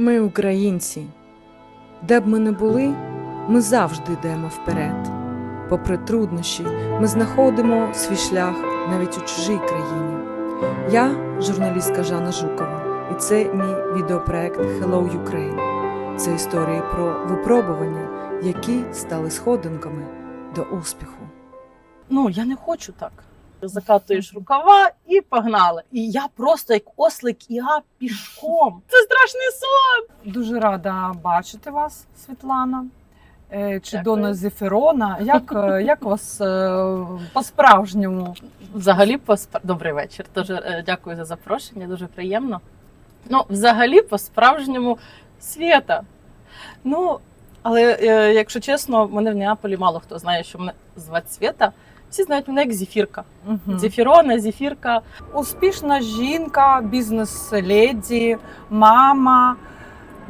Ми українці. Де б ми не були, ми завжди йдемо вперед. Попри труднощі, ми знаходимо свій шлях навіть у чужій країні. Я журналістка Жанна Жукова, і це мій відеопроект Hello Ukraine. Це історії про випробування, які стали сходинками до успіху. Ну, я не хочу так. Закатуєш рукава і погнали. І я просто як ослик Іа пішком. Це страшний сон. Дуже рада бачити вас, Світлана. Е, Чи Дякую. Дона Зефірона. Як, е, як вас е, по-справжньому? Взагалі, по добрий вечір. Дуже е, дякую за запрошення, дуже приємно. Ну, взагалі, по-справжньому свята. Ну, але е, якщо чесно, мене в Неаполі мало хто знає, що мене звати Свята. Всі знають мене як Зефірка. Мгм. Зефірона, Зефірка. Успішна жінка, бізнес-леді, мама,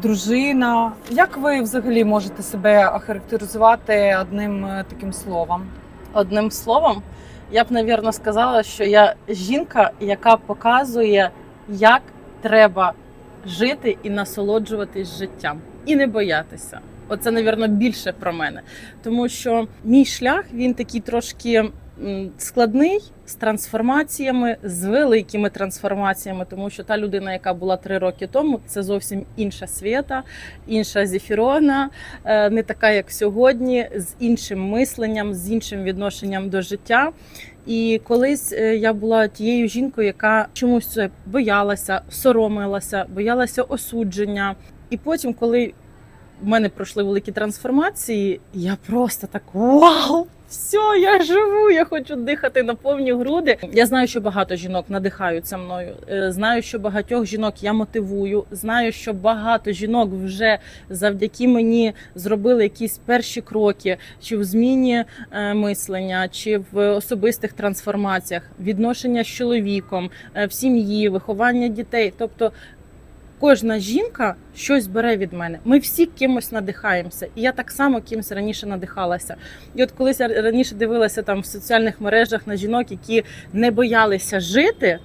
дружина. Як ви взагалі можете себе охарактеризувати одним е, таким словом? Одним словом, я б, навірно, сказала, що я жінка, яка показує, як треба жити і насолоджуватись життям, і не боятися. Оце, навірно, більше про мене. Тому що мій шлях він такий трошки складний з трансформаціями, з великими трансформаціями, тому що та людина, яка була три роки тому, це зовсім інша свята, інша зефірона, е, не така, як сьогодні, з іншим мисленням, з іншим відношенням до життя. І колись е, я була тією жінкою, яка чомусь боялася, соромилася, боялася осудження. І потім, коли в мене пройшли великі трансформації, я просто так вау! Все, я живу, я хочу дихати на повні груди. Я знаю, що багато жінок надихаються мною. Е, Знаю, що багатьох жінок я мотивую. Знаю, що багато жінок вже завдяки мені зробили якісь перші кроки, чи в зміні е, мислення, чи в особистих трансформаціях, відношення з чоловіком, е, в сім'ї, виховання дітей. Тобто кожна жінка щось бере від мене. Ми всі кимось надихаємося. І я так само кимось раніше надихалася. І от колись я раніше дивилася там в соціальних мережах на жінок, які не боялися жити,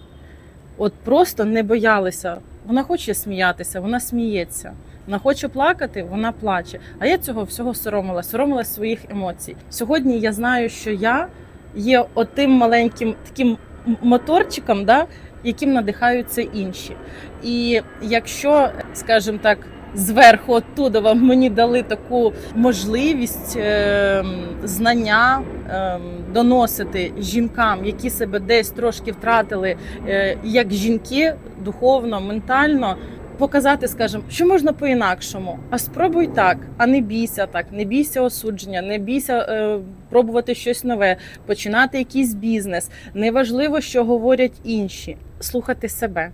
от просто не боялися. Вона хоче сміятися, вона сміється. Вона хоче плакати, вона плаче. А я цього всього соромила, соромила своїх емоцій. Сьогодні я знаю, що я є отим маленьким таким моторчиком, да, яким надихаються інші. І якщо, скажімо так, зверху оттуда вам мені дали таку можливість е, знання е, доносити жінкам, які себе десь трошки втратили, е, як жінки духовно, ментально. Показати, скажімо, що можна по-інакшому, а спробуй так, а не бійся так, не бійся осудження, не бійся е, пробувати щось нове, починати якийсь бізнес. Неважливо, що говорять інші, слухати себе,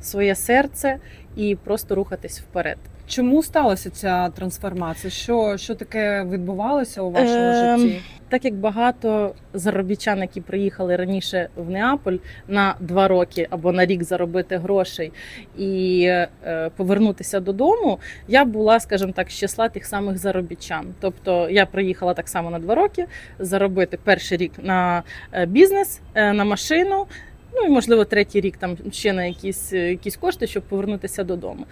своє серце і просто рухатись вперед. Чому сталася ця трансформація? Що, що таке відбувалося у вашому Ем, житті? Так як багато заробітчан, які приїхали раніше в Неаполь на два роки або на рік заробити грошей і е, повернутися додому, я була, скажімо так, з числа тих самих заробітчан. Тобто я приїхала так само на два роки заробити перший рік на е, бізнес, е, на машину. Ну і можливо третій рік там ще на якісь, е, якісь кошти, щоб повернутися додому.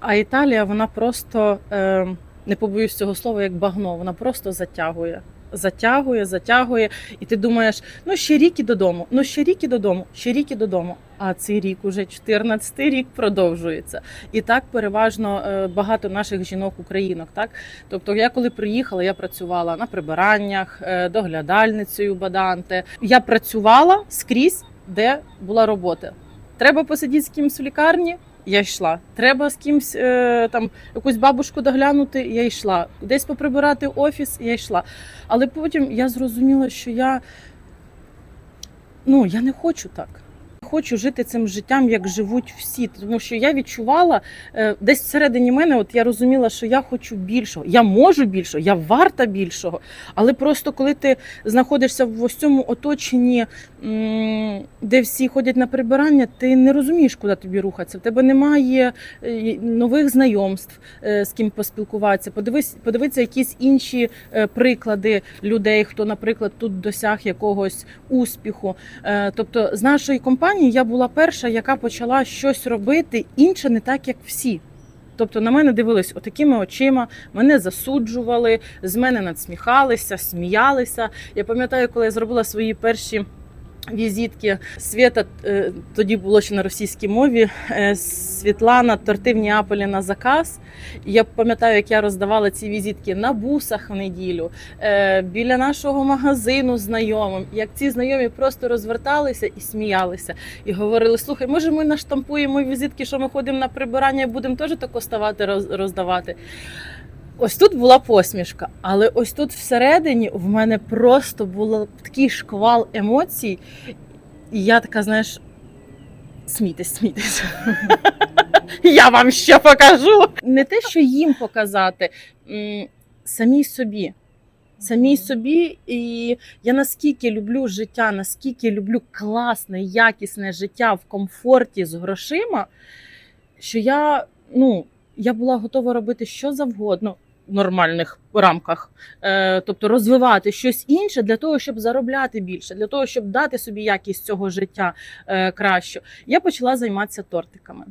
А Італія, вона просто е, не побоюсь цього слова, як багно, вона просто затягує. Затягує, затягує, і ти думаєш, ну ще рік і додому, ну ще рік і додому, ще рік і додому. А цей рік уже 14-й рік продовжується. І так переважно е, багато наших жінок українок. Так, тобто, я коли приїхала, я працювала на прибираннях, доглядальницею Баданте. Я працювала скрізь, де була робота. Треба посидіти з кимось в лікарні. Я йшла. Треба з кимсь е, там якусь бабушку доглянути. Я йшла. Десь поприбирати офіс. Я йшла. Але потім я зрозуміла, що я ну я не хочу так. Хочу жити цим життям, як живуть всі, тому що я відчувала е, десь всередині мене, от я розуміла, що я хочу більшого. Я можу більшого, я варта більшого. Але просто коли ти знаходишся в ось цьому оточенні, де всі ходять на прибирання, ти не розумієш, куди тобі рухатися. В тебе немає е, нових знайомств, е, з ким поспілкуватися. Подивись, подивитися якісь інші приклади людей, хто, наприклад, тут досяг якогось успіху. Тобто, з нашої компанії я була перша, яка почала щось робити інше, не так як всі. Тобто на мене дивились отакими очима, мене засуджували, з мене надсміхалися, сміялися. Я пам'ятаю, коли я зробила свої перші візитки Свята, е, тоді було ще на російській мові. е, Світлана торти в Неаполі на заказ. Я пам'ятаю, як я роздавала ці візитки на бусах в неділю, е, біля нашого магазину знайомим. Як ці знайомі просто розверталися і сміялися, і говорили: слухай, може, ми наштампуємо візитки, що ми ходимо на прибирання і будемо теж тако ставати роздавати. Ось тут була посмішка, але ось тут всередині в мене просто був такий шквал емоцій. І я така, знаєш, смійтесь, смійтесь. Я вам ще покажу. Не те, що їм показати, самій собі. Самій собі, і я наскільки люблю життя, наскільки люблю класне, якісне життя в комфорті з грошима, що я, ну, я була готова робити що завгодно нормальних рамках, е, тобто розвивати щось інше для того, щоб заробляти більше, для того, щоб дати собі якість цього життя е, кращу. Я почала займатися тортиками.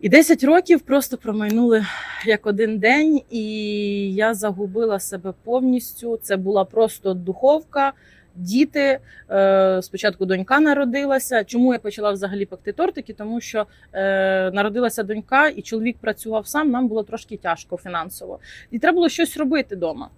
І 10 років просто промайнули як один день, і я загубила себе повністю. Це була просто духовка, діти. Е, спочатку донька народилася. Чому я почала взагалі пекти тортики? Тому що е, народилася донька, і чоловік працював сам. Нам було трошки тяжко фінансово, і треба було щось робити вдома.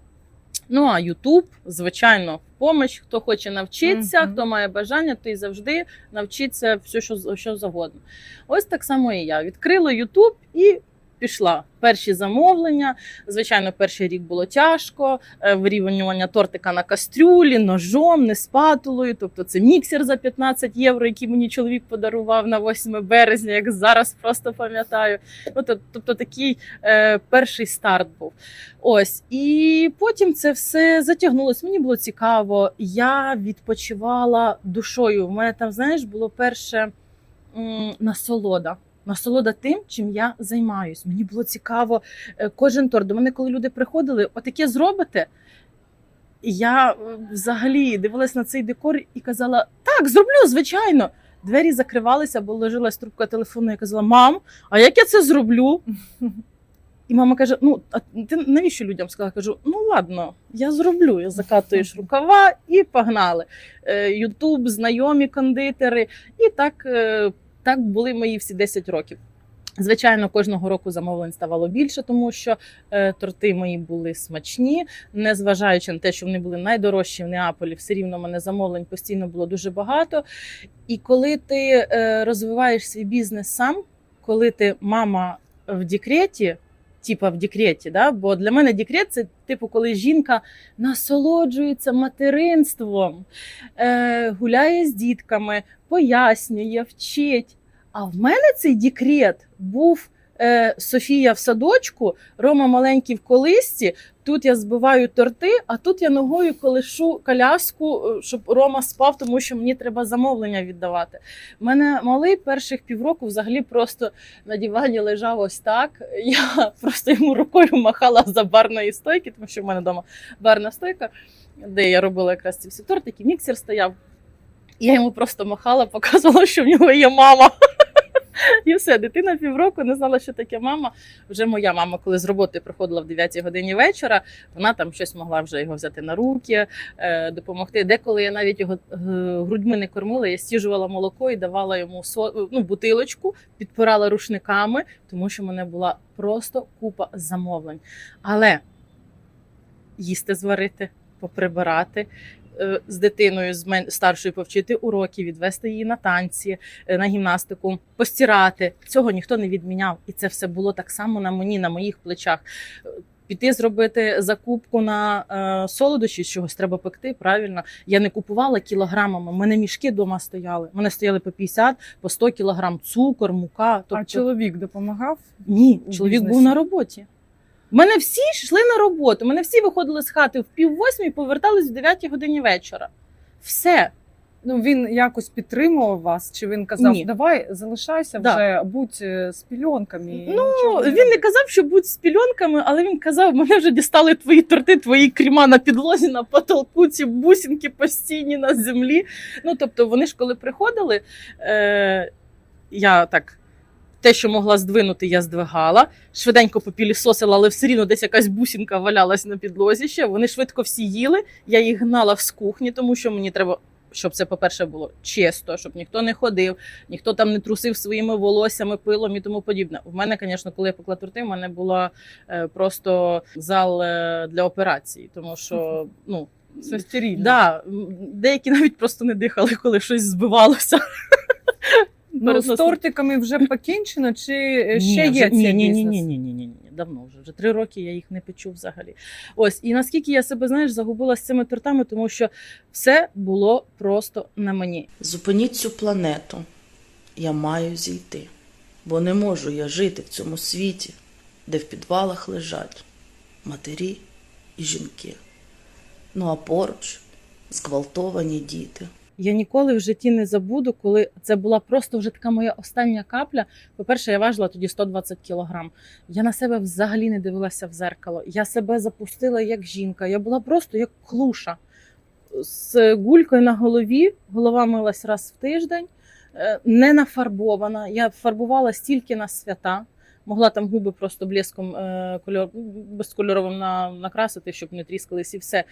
Ну а Ютуб, звичайно, в помощь. Хто хоче навчитися, Мгм. хто має бажання, той завжди навчиться все, що, що завгодно. Ось так само і я відкрила Ютуб і пішла. Перші замовлення. Звичайно, перший рік було тяжко. е, Вирівнювання тортика на кастрюлі, ножом, не спатулою. Тобто це міксер за 15 євро, який мені чоловік подарував на 8 березня, як зараз просто пам'ятаю. Ну, тобто такий е, перший старт був. Ось. І потім це все затягнулось. Мені було цікаво. Я відпочивала душою. У мене там, знаєш, було перше м, насолода. Насолода тим, чим я займаюсь. Мені було цікаво е, кожен торт. До мене, коли люди приходили, отаке зробите. І я е, взагалі дивилась на цей декор і казала: так, зроблю, звичайно. Двері закривалися, бо ложилась трубка телефону. Я казала: Мам, а як я це зроблю? І мама каже: Ну, а ти навіщо людям сказала? Кажу, ну ладно, я зроблю. Я закатуєш рукава і погнали. Е, Ютуб, знайомі кондитери. І так, так були мої всі 10 років. Звичайно, кожного року замовлень ставало більше, тому що е, торти мої були смачні, незважаючи на те, що вони були найдорожчі в Неаполі, все рівно мене замовлень постійно було дуже багато. І коли ти е, розвиваєш свій бізнес сам, коли ти мама в декреті, типа в декреті, да? бо для мене декрет це типу, коли жінка насолоджується материнством, е, гуляє з дітками, пояснює, вчить. А в мене цей декрет був Софія в садочку, Рома маленький в колисці. Тут я збиваю торти, а тут я ногою колишу коляску, е, щоб Рома спав, тому що мені треба замовлення віддавати. У мене малий перших півроку взагалі просто на дивані лежав ось так. Я просто йому рукою махала за барної стойки, тому що в мене вдома барна стойка, де я робила якраз ці всі тортики, міксер стояв. Я йому просто махала, показувала, що в нього є мама. І все, дитина півроку не знала, що таке мама. Вже моя мама, коли з роботи приходила в 9 годині вечора, вона там щось могла вже його взяти на руки, е, допомогти. Деколи я навіть його е, грудьми не кормила, я стіжувала молоко і давала йому со, ну, бутилочку, підпирала рушниками, тому що в мене була просто купа замовлень. Але їсти зварити, поприбирати. Е, З дитиною з мен- старшою повчити уроки, відвести її на танці, е, на гімнастику, постирати. Цього ніхто не відміняв, і це все було так само на мені, на моїх плечах. Піти зробити закупку на е, солодощі, з чогось треба пекти. Правильно, я не купувала кілограмами. У мене мішки вдома стояли. У мене стояли по 50, по 100 кілограм цукор, мука. Тобто А чоловік допомагав? ні, чоловік був на роботі. У мене всі йшли на роботу. Мене всі виходили з хати в пів восьмій, повертались в 9 годині вечора. Все. Ну він якось підтримував вас, чи він казав, Ні. давай залишайся Да. вже, будь е, з пільонками. Ну, він не казав, що будь з пільонками, але він казав, мене вже дістали твої торти, твої кріма на підлозі, на потолку, ці бусинки постійні на землі. Ну, тобто, вони ж коли приходили, е, я так те, що могла здвинути, я здвигала. Швиденько попілісосила, але все рівно десь якась бусінка валялась на підлозі ще. Вони швидко всі їли. Я їх гнала з кухні, тому що мені треба. Щоб це, по-перше, було чисто, щоб ніхто не ходив, ніхто там не трусив своїми волоссями, пилом і тому подібне. В мене, звісно, коли я пекла торти, в мене була е, просто зал е, для операцій, тому що ну Все стерильно. да, деякі навіть просто не дихали, коли щось збивалося. Ну, з тортиками вже покінчено, чи е, ще Ні, є вже- цей ні, ні, ні, ні, ні, ні, ні, ні, давно вже. Вже три роки я їх не печу взагалі. Ось, і наскільки я себе, знаєш, загубила з цими тортами, тому що все було просто на мені. Зупиніть цю планету. Я маю зійти, бо не можу я жити в цьому світі, де в підвалах лежать матері і жінки. Ну а поруч зґвалтовані діти. Я ніколи в житті не забуду, коли це була просто вже така моя остання капля. По-перше, я важила тоді 120 кілограм. Я на себе взагалі не дивилася в зеркало. Я себе запустила як жінка. Я була просто як клуша з гулькою на голові. Голова милась раз в тиждень, е, не нафарбована. Я фарбувалась тільки на свята. Могла там губи просто блеском е, кольор безкольоровим на, накрасити, щоб не тріскались, і все.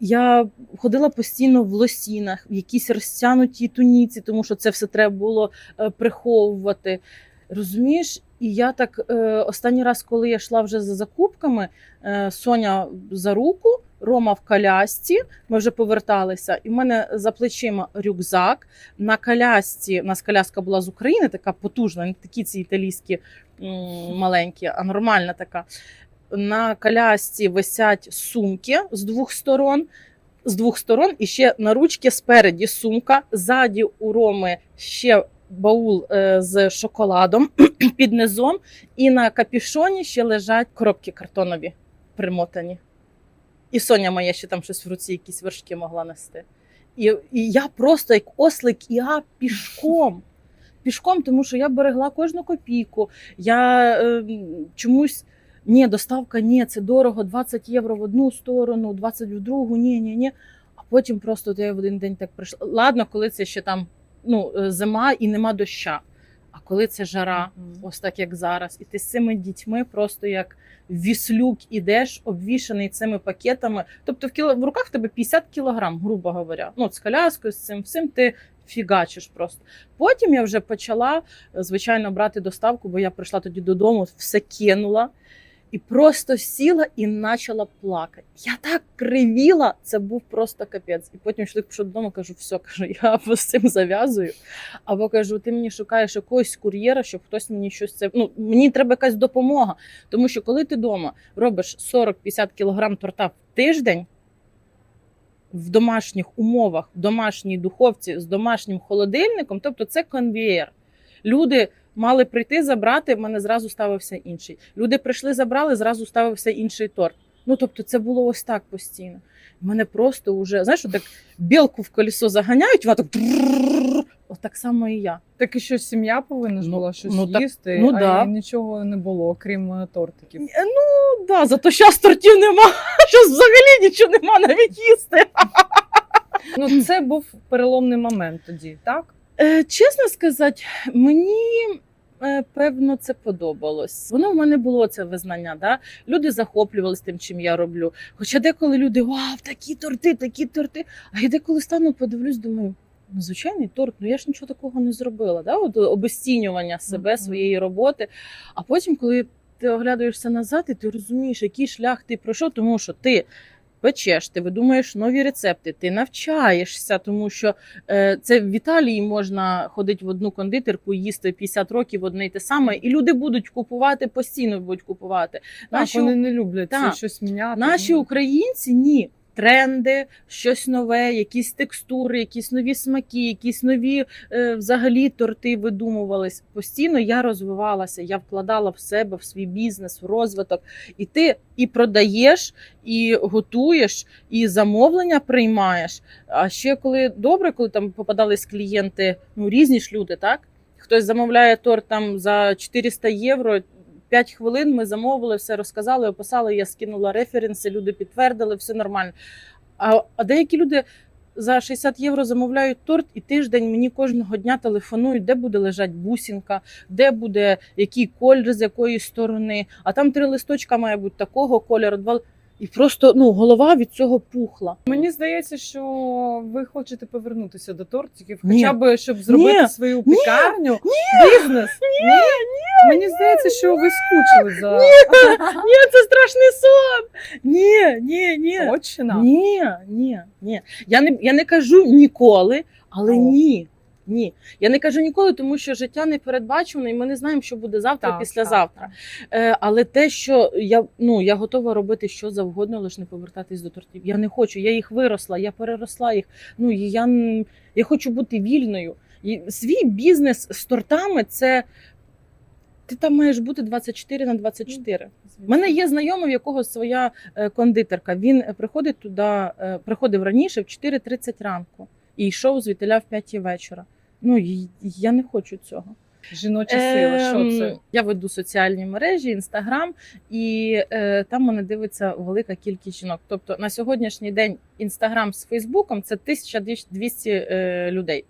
Я ходила постійно в лосінах, в якійсь розтянутій туніці, тому що це все треба було е, приховувати. Розумієш? І я так е, останній раз, коли я йшла вже за закупками, е, Соня за руку, Рома в колясці, ми вже поверталися, і в мене за плечима рюкзак. На колясці, у нас коляска була з України, така потужна, не такі ці італійські маленькі, а нормальна така. На колясці висять сумки з двох сторон. З двох сторон і ще на ручці спереді сумка, ззаді у Роми ще баул е, з шоколадом під низом, і на капішоні ще лежать коробки картонові примотані. І Соня моя ще там щось в руці, якісь вершки могла нести. І, і я просто як ослик, я пішком. Пішком, тому що я берегла кожну копійку. Я е, чомусь. Ні, доставка, ні, це дорого, 20 євро в одну сторону, 20 в другу, ні, ні, ні. А потім просто я в один день так прийшла. Ладно, коли це ще там ну, е, зима і нема доща. А коли це жара, Мгм. ось так як зараз, і ти з цими дітьми просто як віслюк ідеш, обвішаний цими пакетами. Тобто в, кіло... в руках в тебе 50 кілограм, грубо говоря. Ну, от з коляскою, з цим всім ти фігачиш просто. Потім я вже почала, е, звичайно, брати доставку, бо я прийшла тоді додому, все кинула. І просто сіла і почала плакати. Я так кривіла, це був просто капець. І потім чоловік пішов додому, кажу, все, кажу, я з цим зав'язую. Або кажу, ти мені шукаєш якогось кур'єра, щоб хтось мені щось це. Ну, мені треба якась допомога. Тому що коли ти вдома робиш 40-50 кілограм торта в тиждень в домашніх умовах, в домашній духовці з домашнім холодильником, тобто це конвієр. Люди мали прийти забрати, в мене зразу ставився інший. Люди прийшли, забрали, зразу ставився інший торт. Ну тобто, це було ось так постійно. Мене просто вже, знаєш, так білку в колесо заганяють, вона так так само і я. Так і що сім'я повинна ж Ну, була щось ну, так- їсти, ну, а да. нічого не було, крім е, тортиків. Ну да, зато зараз тортів нема. Щас взагалі нічого нема навіть їсти. Ну, це був переломний момент тоді, так? Е, чесно сказати, мені. е, Певно, це подобалось. Воно в мене було це визнання. Да? Люди захоплювалися тим, чим я роблю. Хоча деколи люди вау, такі торти, такі торти. А я деколи стану, подивлюсь, думаю, звичайний торт, ну я ж нічого такого не зробила. Да? От обесцінювання себе, своєї роботи. А потім, коли ти оглядаєшся назад, і ти розумієш, який шлях ти пройшов, тому що ти печеш, ти видумаєш нові рецепти, ти навчаєшся, тому що е, це в Італії можна ходити в одну кондитерку, їсти 50 років одне й те саме, і люди будуть купувати постійно будуть купувати. Так, Наші вони не люблять Так. це щось міняти. Наші Ну, українці ні. Тренди, щось нове, якісь текстури, якісь нові смаки, якісь нові е, взагалі торти видумувались. Постійно я розвивалася, я вкладала в себе, в свій бізнес, в розвиток. І ти і продаєш, і готуєш, і замовлення приймаєш. А ще коли добре, коли там попадались клієнти, ну різні ж люди, так? Хтось замовляє торт там за 400 євро. 5 хвилин ми замовили, все розказали, описали, я скинула референси, люди підтвердили, все нормально. А, а деякі люди за 60 євро замовляють торт, і тиждень мені кожного дня телефонують, де буде лежать бусінка, де буде який колір з якої сторони. А там три листочка має бути такого кольору. Два і просто ну голова від цього пухла. Мені здається, що ви хочете повернутися до тортиків, хоча б щоб зробити Ні. свою пекарню, бізнес. Ні. ні. Мені здається, що ви скучили за Ні, це страшний сон. Ні, ні, ні. Точно. Ні, ні, ні. Я не, я не кажу ніколи, але О. ні. Ні, я не кажу ніколи, тому що життя не передбачене, і ми не знаємо, що буде завтра, Так, післязавтра. так, Е, але те, що я ну я готова робити що завгодно, лише не повертатись до тортів. Я не хочу. Я їх виросла, я переросла їх. Ну я, я хочу бути вільною. І свій бізнес з тортами це ти там маєш бути 24 на 24. У мене є знайомий, в якого своя е, кондитерка. Він е, приходить туди, приходив раніше в 4.30 ранку і йшов звідтиля в 5 вечора. Ну я не хочу цього. Жіноча сила, що Ем, це? Я веду соціальні мережі, інстаграм, і е, там мене дивиться велика кількість жінок. Тобто на сьогоднішній день інстаграм з Фейсбуком це 1200 е, людей.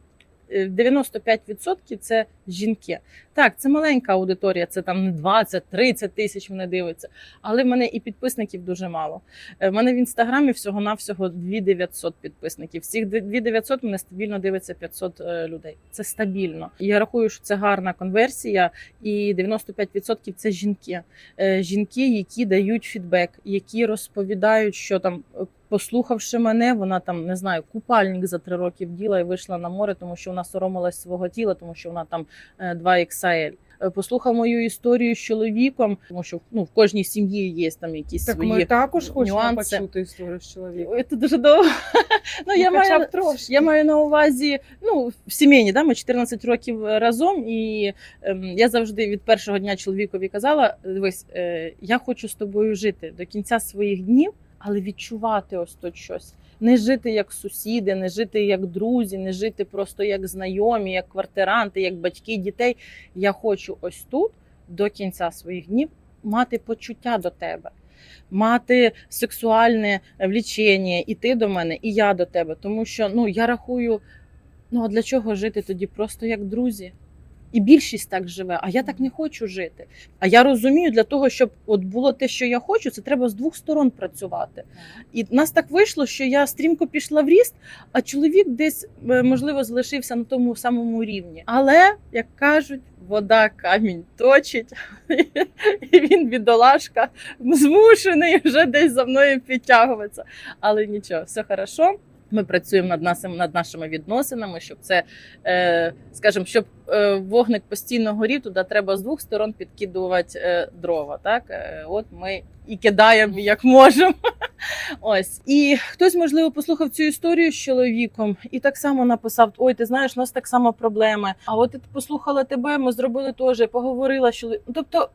Е, 95% це жінки. Так, це маленька аудиторія, це там не 20-30 тисяч мене дивиться. Але в мене і підписників дуже мало. Е, В мене в інстаграмі всього-навсього 2900 підписників. Всіх 2900 мене стабільно дивиться 500 е, людей. Це стабільно. Я рахую, що це гарна конверсія, і 95% це жінки. Е, Жінки, які дають фідбек, які розповідають, що там. Е, Послухавши мене, вона там не знаю, купальник за три роки вділа і вийшла на море, тому що вона соромилась свого тіла, тому що вона там е, 2XL. Е, Послухав мою історію з чоловіком, тому що ну в кожній сім'ї є там якісь Так свої ми також хочемо нюанси. почути історію з чоловіком. Це дуже довго. Ну, я, Ну, маю, трошки. я маю на увазі, ну, в сімейні, да, ми 14 років разом, і ем, я завжди від першого дня чоловікові казала: дивись, е, я хочу з тобою жити до кінця своїх днів, але відчувати ось тут щось. Не жити як сусіди, не жити як друзі, не жити просто як знайомі, як квартиранти, як батьки дітей. Я хочу ось тут до кінця своїх днів мати почуття до тебе мати сексуальне влічення, і ти до мене, і я до тебе. Тому що ну я рахую, ну а для чого жити тоді просто як друзі? І більшість так живе, а я так не хочу жити. А я розумію, для того, щоб от було те, що я хочу, це треба з двох сторон працювати. І в нас так вийшло, що я стрімко пішла в ріст, а чоловік десь е, можливо залишився на тому самому рівні. Але як кажуть, вода камінь точить, і він бідолашка змушений вже десь за мною підтягуватися. Але нічого, все хорошо. Ми працюємо над нашими, над нашими відносинами, щоб це, е, скажімо, щоб е, вогник постійно горів, туди треба з двох сторон підкидувати е, дрова. Так, е, от ми і кидаємо як можемо. Ось і хтось, можливо, послухав цю історію з чоловіком і так само написав: Ой, ти знаєш, у нас так само проблеми. А от я послухала тебе, ми зробили теж, поговорила, що Ну, тобто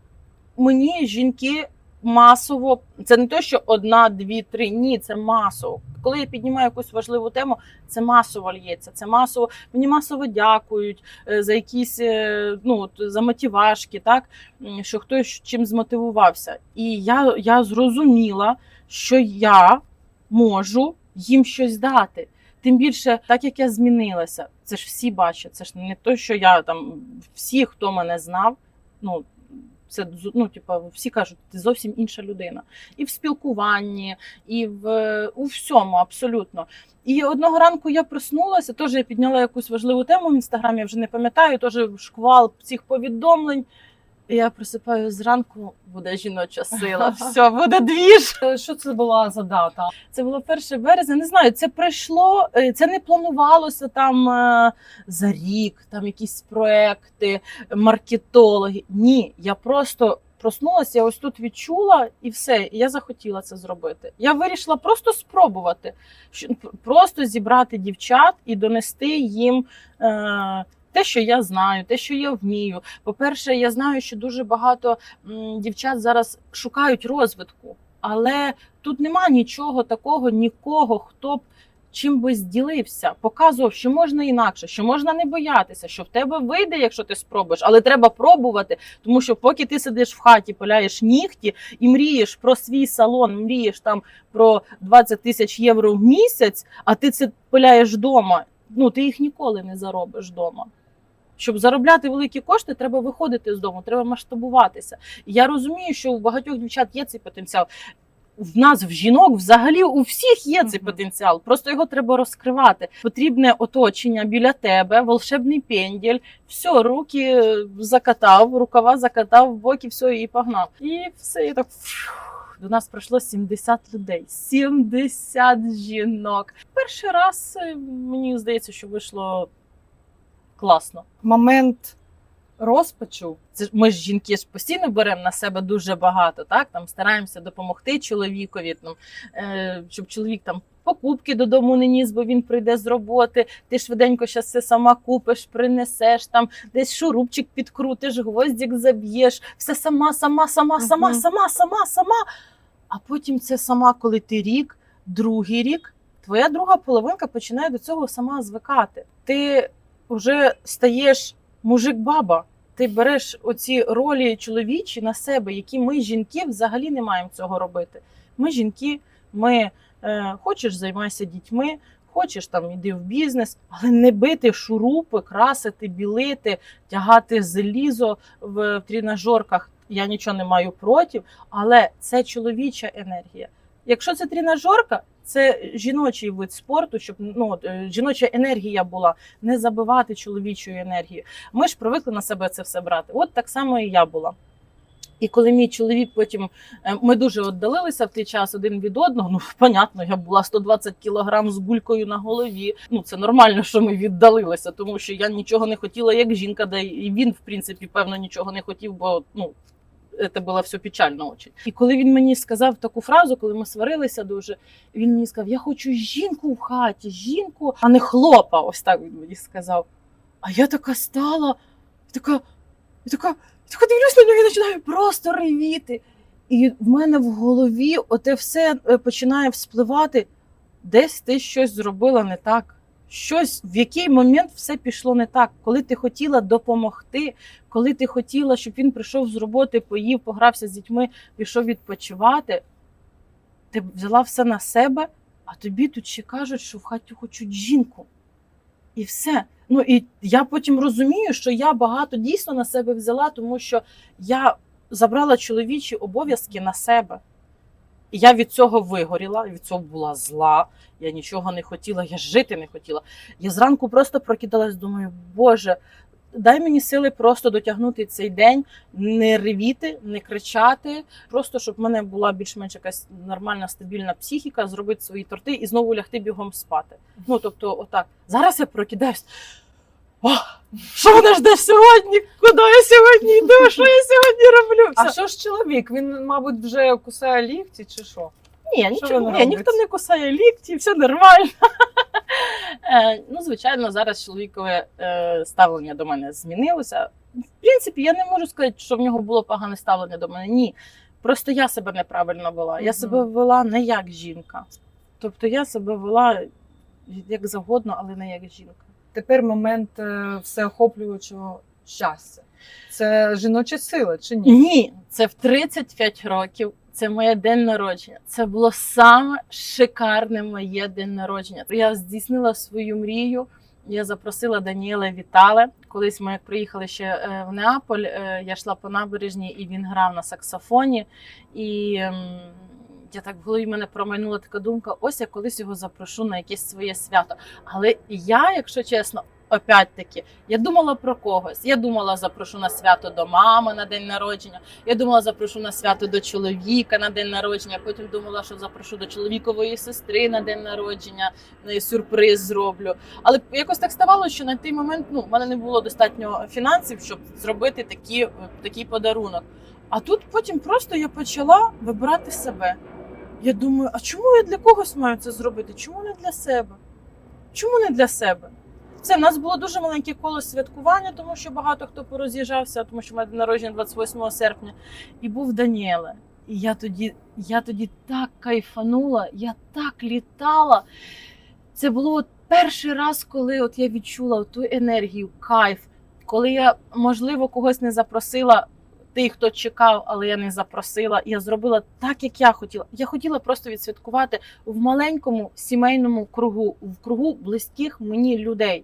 мені жінки масово, це не то, що одна, дві, три. Ні, це масово. Коли я піднімаю якусь важливу тему, це масово лється. Це масово мені масово дякують е, за якісь е, ну за мотивашки, так що хтось чим змотивувався. І я, я зрозуміла, що я можу їм щось дати. Тим більше, так як я змінилася, це ж всі бачать. Це ж не то, що я там всі, хто мене знав, ну це ну, типу, всі кажуть, ти зовсім інша людина. І в спілкуванні, і в у всьому абсолютно. І одного ранку я проснулася, теж я підняла якусь важливу тему в інстаграмі, я вже не пам'ятаю, теж шквал цих повідомлень. Я просипаю зранку, буде жіноча сила, все, буде двіж. Е, Що це була за дата? Це було 1 березня. Не знаю, це прийшло, е, це не планувалося там е, за рік, там якісь проекти, маркетологи. Ні, я просто проснулася, я ось тут відчула і все. І я захотіла це зробити. Я вирішила просто спробувати, просто зібрати дівчат і донести їм. Те, що я знаю, те, що я вмію. По-перше, я знаю, що дуже багато дівчат зараз шукають розвитку, але тут нема нічого такого, нікого, хто б чим би зділився, показував, що можна інакше, що можна не боятися, що в тебе вийде, якщо ти спробуєш, але треба пробувати, тому що поки ти сидиш в хаті, пиляєш нігті і мрієш про свій салон, мрієш там про 20 тисяч євро в місяць, а ти це пиляєш вдома, ну ти їх ніколи не заробиш вдома. Щоб заробляти великі кошти, треба виходити з дому, треба масштабуватися. Я розумію, що у багатьох дівчат є цей потенціал. В нас, в жінок, взагалі у всіх є цей потенціал. Просто його треба розкривати. Потрібне оточення біля тебе, волшебний пенділь. Все, руки закатав, рукава закатав, в боки, все, і погнав. І все, і так. фух, До нас прийшло 70 людей, 70 жінок. Перший раз е, мені здається, що вийшло класно. Момент розпачу. Це ми ж жінки ж постійно беремо на себе дуже багато, так там стараємося допомогти чоловікові, там е, щоб чоловік там. Покупки додому не ніс, бо він прийде з роботи. Ти швиденько щас все сама купиш, принесеш там, десь шурупчик підкрутиш, гвоздик заб'єш, все сама, сама, сама, сама, сама, сама, сама. А потім це сама, коли ти рік, другий рік, твоя друга половинка починає до цього сама звикати. Ти вже стаєш мужик-баба. Ти береш оці ролі чоловічі на себе, які ми, жінки, взагалі не маємо цього робити. Ми жінки, ми е, хочеш займайся дітьми, хочеш там іди в бізнес, але не бити шурупи, красити, білити, тягати залізо в, в тренажерках. Я нічого не маю проти, але це чоловіча енергія. Якщо це тренажерка, це жіночий вид спорту, щоб ну е, жіноча енергія була, не забивати чоловічою енергією. Ми ж привикли на себе це все брати. От так само і я була. І коли мій чоловік потім е, ми дуже віддалилися в той час один від одного. Ну, понятно, я була 120 кілограм з гулькою на голові. Ну це нормально, що ми віддалилися, тому що я нічого не хотіла як жінка, да і він, в принципі, певно, нічого не хотів, бо ну. Це було все печально очень. І коли він мені сказав таку фразу, коли ми сварилися дуже, він мені сказав: Я хочу жінку в хаті, жінку, а не хлопа. Ось так він мені сказав. А я така стала, така, така, така дивлюсь на нього і починаю просто ревіти. І в мене в голові оте все е, починає вспливати. Десь ти щось зробила не так. Щось, в який момент все пішло не так, коли ти хотіла допомогти, коли ти хотіла, щоб він прийшов з роботи, поїв, погрався з дітьми, пішов відпочивати, ти взяла все на себе, а тобі тут ще кажуть, що в хаті хочуть жінку. І все. Ну і я потім розумію, що я багато дійсно на себе взяла, тому що я забрала чоловічі обов'язки на себе. Я від цього вигоріла, від цього була зла. Я нічого не хотіла, я жити не хотіла. Я зранку просто прокидалась, думаю, Боже, дай мені сили просто дотягнути цей день, не ревіти, не кричати, просто щоб в мене була більш-менш якась нормальна, стабільна психіка, зробити свої торти і знову лягти бігом спати. Ну тобто, отак. Зараз я прокидаюсь. О, що мене жде сьогодні? Куди я сьогодні йду? Що я сьогодні роблю? А що ж чоловік? Він, мабуть, вже кусає лікті чи що? Ні, Що нічого, ні, ніхто не кусає лікті, все нормально. Е, ну, звичайно, зараз чоловікове е, ставлення до мене змінилося. В принципі, я не можу сказати, що в нього було погане ставлення до мене. Ні. Просто я себе неправильно вела. Я себе вела не як жінка. Тобто я себе вела як завгодно, але не як жінка. Тепер момент е, всеохоплюючого щастя. Це жіноча сила чи ні? Ні, це в 35 років. Це моє день народження. Це було саме шикарне моє день народження. Я здійснила свою мрію. Я запросила Даніела Вітале. Колись ми як приїхали ще е, в Неаполь. е, Я йшла по набережні, і він грав на саксофоні. І я так в голові мене промайнула така думка: ось я колись його запрошу на якесь своє свято. Але я, якщо чесно, опять-таки, я думала про когось. Я думала, запрошу на свято до мами на день народження. Я думала, запрошу на свято до чоловіка на день народження. Потім думала, що запрошу до чоловікової сестри на день народження, сюрприз зроблю. Але якось так ставало, що на той момент ну, в мене не було достатньо фінансів, щоб зробити такі, такий подарунок. А тут потім просто я почала вибирати себе. Я думаю, а чому я для когось маю це зробити? Чому не для себе? Чому не для себе? Це в нас було дуже маленьке коло святкування, тому що багато хто пороз'їжджався, тому що в мене народження 28 серпня, і був Даніеле. І я тоді, я тоді так кайфанула, я так літала. Це було от перший раз, коли от я відчула ту енергію, кайф, коли я, можливо, когось не запросила. Тих, хто чекав, але я не запросила. Я зробила так, як я хотіла. Я хотіла просто відсвяткувати в маленькому сімейному кругу, в кругу близьких мені людей.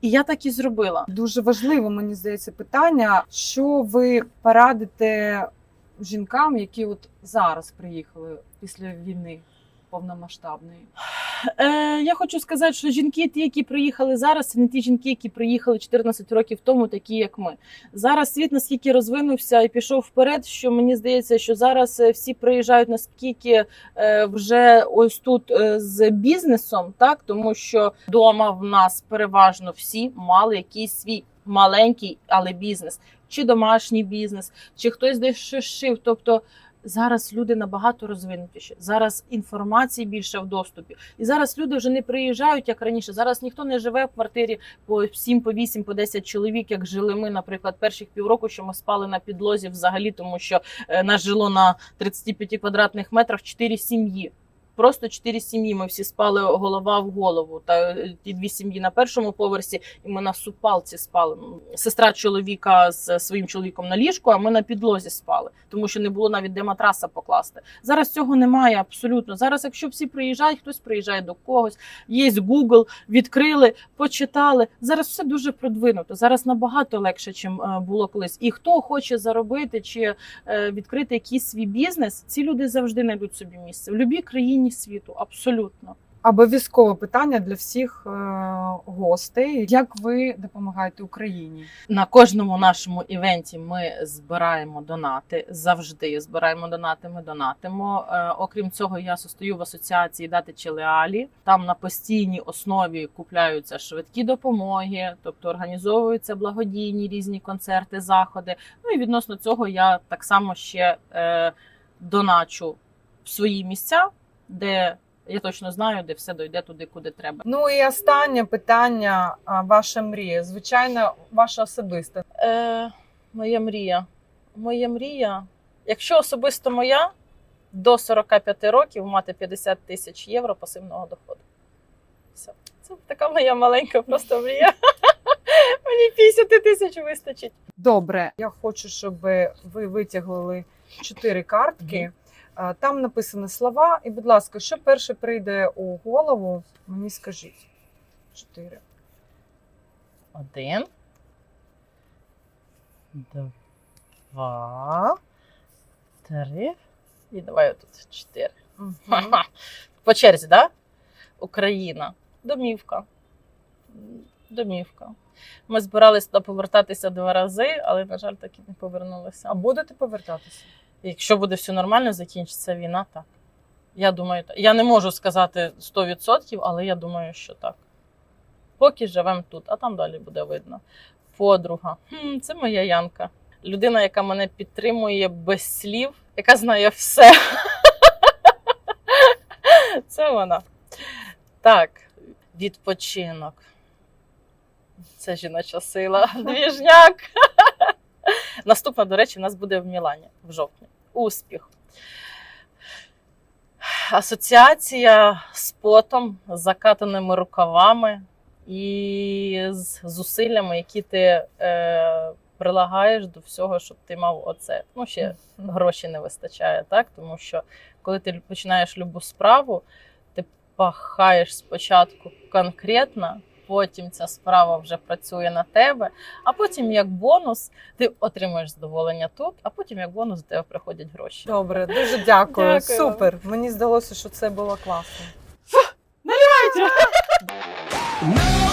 І я так і зробила. Дуже важливо, мені здається, питання, що ви порадите жінкам, які от зараз приїхали після війни повномасштабної? Е, я хочу сказати, що жінки, ті, які приїхали зараз, це не ті жінки, які приїхали 14 років тому, такі як ми. Зараз світ наскільки розвинувся і пішов вперед, що мені здається, що зараз е, всі приїжджають наскільки е, вже ось тут е, з бізнесом, так тому що вдома в нас переважно всі мали якийсь свій маленький, але бізнес, чи домашній бізнес, чи хтось десь шив. Тобто зараз люди набагато розвинутіші. Зараз інформації більше в доступі. І зараз люди вже не приїжджають як раніше. Зараз ніхто не живе в квартирі по 7, по 8, по 10 чоловік, як жили ми, наприклад, перших півроку, що ми спали на підлозі взагалі, тому що е, нас жило на 35 квадратних метрах 4 сім'ї. Просто чотири сім'ї. Ми всі спали голова в голову. Та е, ті дві сім'ї на першому поверсі, і ми на супалці спали. Сестра чоловіка з своїм чоловіком на ліжку, а ми на підлозі спали, тому що не було навіть де матраса покласти. Зараз цього немає абсолютно. Зараз, якщо всі приїжджають, хтось приїжджає до когось. Є Google, відкрили, почитали. Зараз все дуже продвинуто. Зараз набагато легше, чим е, було колись. І хто хоче заробити чи е, відкрити якийсь свій бізнес, ці люди завжди знайдуть собі місце в будь-якій країні світу. Абсолютно. Обов'язкове питання для всіх е, гостей. Як ви допомагаєте Україні? На кожному нашому івенті ми збираємо донати. Завжди збираємо донати. Ми донатимо. Е, окрім цього, я состою в асоціації дати Челеалі. Там на постійній основі купляються швидкі допомоги, тобто організовуються благодійні різні концерти, заходи. Ну і відносно цього я так само ще е, доначу в свої місця, де я точно знаю, де все дойде туди, куди треба. Ну і останнє питання. а, Ваша мрія. Звичайно, ваша особиста. Е, моя мрія. Моя мрія. Якщо особисто моя, до 45 років мати 50 тисяч євро пасивного доходу. Все. Це така моя маленька просто мрія. Мені 50 тисяч вистачить. Добре, я хочу, щоб ви витягли чотири картки. Там написані слова. І, будь ласка, що перше прийде у голову, мені скажіть. Чотири. Один. Два. Три. І давай отут чотири. Ха-ха. По черзі, да? Україна. Домівка. Домівка. Ми збиралися повертатися два рази, але, на жаль, так і не повернулися. А будете повертатися? Якщо буде все нормально, закінчиться війна, так. Я думаю, так. Я не можу сказати 100%, але я думаю, що так. Поки живемо тут, а там далі буде видно. Подруга. Хм, це моя Янка. Людина, яка мене підтримує без слів, яка знає все. Це вона. Так, відпочинок. Це жіноча сила. Двіжняк. Наступна, до речі, у нас буде в Мілані в жовтні. Успіх. Асоціація з потом, з закатаними рукавами і з зусиллями, які ти е, прилагаєш до всього, щоб ти мав оце. Ну, ще гроші не вистачає, так? Тому що коли ти починаєш любу справу, ти пахаєш спочатку конкретно, потім ця справа вже працює на тебе, а потім як бонус ти отримуєш задоволення тут, а потім як бонус до тебе приходять гроші. Добре, дуже дякую. Дякую. Супер. Мені здалося, що це було класно. No